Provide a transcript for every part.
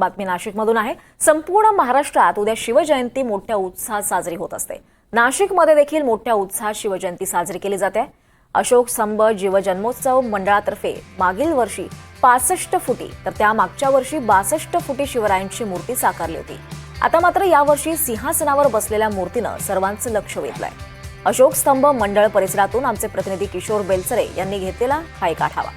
बातमी नाशिकमधून आहे. संपूर्ण महाराष्ट्रात उद्या शिवजयंती मोठ्या उत्साहात साजरी होत असते. नाशिकमध्ये देखील मोठ्या उत्साहात शिवजयंती साजरी केली जाते. अशोक स्तंभ जीवजन्मोत्सव मंडळातर्फे मागील वर्षी पासष्ट फुटी तर त्या मागच्या वर्षी बासष्ट फुटी शिवरायांची मूर्ती साकारली होती. आता मात्र यावर्षी सिंहासनावर बसलेल्या मूर्तीनं सर्वांचं लक्ष वेधलंय. अशोक स्तंभ मंडळ परिसरातून आमचे प्रतिनिधी किशोर बेलसरे यांनी घेतलेला हा एक आढावा.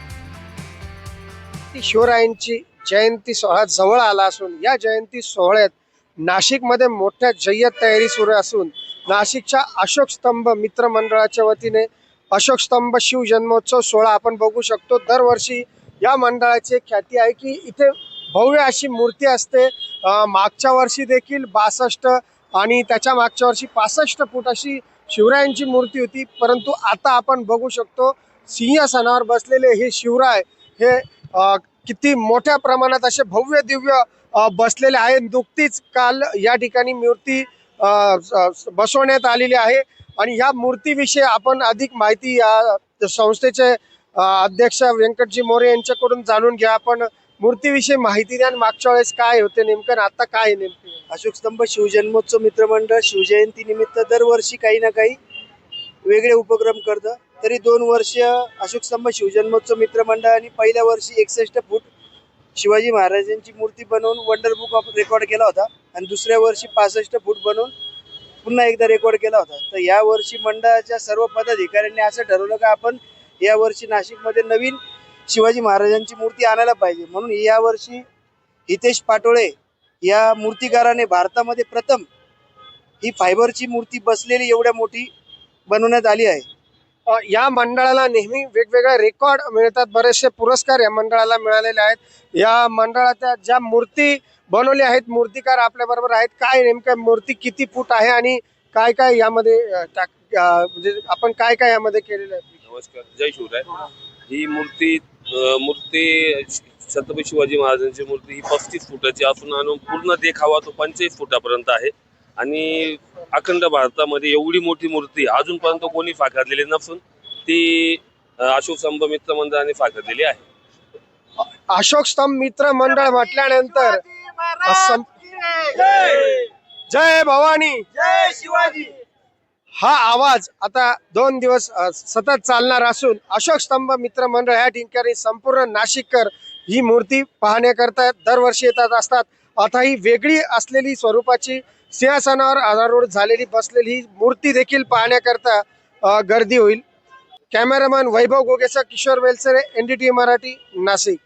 शिवरायांची जयंती सोहळा जवळ आला असून या जयंती सोहळ्यात नाशिकमध्ये मोठ्या जय्यत तयारी सुरू असून नाशिकच्या अशोक स्तंभ मित्र मंडळाच्या वतीने अशोक स्तंभ शिव जन्मोत्सव सोहळा आपण बघू शकतो. दरवर्षी या मंडळाची ख्याती आहे की इथे भव्य अशी मूर्ती असते. मागच्या वर्षी देखील बासष्ट आणि त्याच्या मागच्या वर्षी पासष्ट फूट अशी शिवरायांची मूर्ती होती. परंतु आता आपण बघू शकतो सिंहासनावर बसलेले हे शिवराय हे किती मोठ्या प्रमाणात असे भव्य दिव्य बसलेले आहे नुकतीच काल या ठिकाणी मूर्ती बसवण्यात आलेली आहे. आणि ह्या मूर्तीविषयी आपण अधिक माहिती या संस्थेचे अध्यक्ष व्यंकटजी मोरे यांच्याकडून जाणून घ्या. आपण मूर्तीविषयी माहिती द्या मागच्या वेळेस काय होते नेमकं आता काय नेमकं? अशोक स्तंभ शिवजन्मोत्सव मित्रमंडळ शिवजयंती निमित्त दरवर्षी काही ना काही वेगळे उपक्रम करतं. तरी दोन वर्ष अशोक स्तंभ शिवजन्मोत्सव मित्रमंडळ आणि पहिल्या वर्षी एकसष्ट फूट शिवाजी महाराजांची मूर्ती बनवून वंडर बुक ऑफ रेकॉर्ड केला होता. आणि दुसऱ्या वर्षी पासष्ट फूट बनवून पुन्हा एकदा रेकॉर्ड केला होता. तर या वर्षी मंडळाच्या सर्व पदाधिकाऱ्यांनी असं ठरवलं का आपण या वर्षी नाशिकमध्ये नवीन शिवाजी महाराजांची मूर्ती आणायला पाहिजे. म्हणून या वर्षी हितेश पाटोळे या मूर्तिकाराने भारतामध्ये प्रथम ही फायबरची मूर्ती बसलेली एवढ्या मोठी बनवण्यात आली आहे. या मंडळाला नेहमी वेगवेगळे रेकॉर्ड मिळतात बरेचसे पुरस्कार या मंडळाला मिळालेले आहेत. या मंडळाच्या ज्या मूर्ती बनवल्या आहेत मूर्तिकार आपल्या बरोबर आहेत. काय नेमकं मूर्ती किती फूट आहे आणि काय काय यामध्ये टाक म्हणजे आपण काय काय यामध्ये केलेलं आहे? नमस्कार जय शिवराय. ही मूर्ती मूर्ती छत्रपती शिवाजी महाराजांची मूर्ती ही पस्तीस फुटाची असून आणून पूर्ण देखावा तो पंचवीस फुटापर्यंत आहे. आणि अखंड भारतामध्ये एवढी मोठी मूर्ती अजूनपर्यंत कोणी साकारलेली नसून ती अशोक स्तंभ मित्र मंडळाने साकारलेली आहे. अशोक स्तंभ मित्र मंडळ म्हटल्यानंतर जय भवानी! जय शिवाजी! हा आवाज आता दोन दिवस सतत चालणार असून अशोक स्तंभ मित्र मंडळ या ठिकाणी संपूर्ण नाशिककर ही मूर्ती पाहण्याकरता दरवर्षी येतात असतात. आता ही वेगळी असलेली स्वरूपाची सिंहासनावर आधारूढ झालेली बसलेली ही मूर्ती देखील पाहण्याकरता गर्दी होईल. Cameraman Vaibhav Gogesa Kishor Velsare T Marathi Nashik.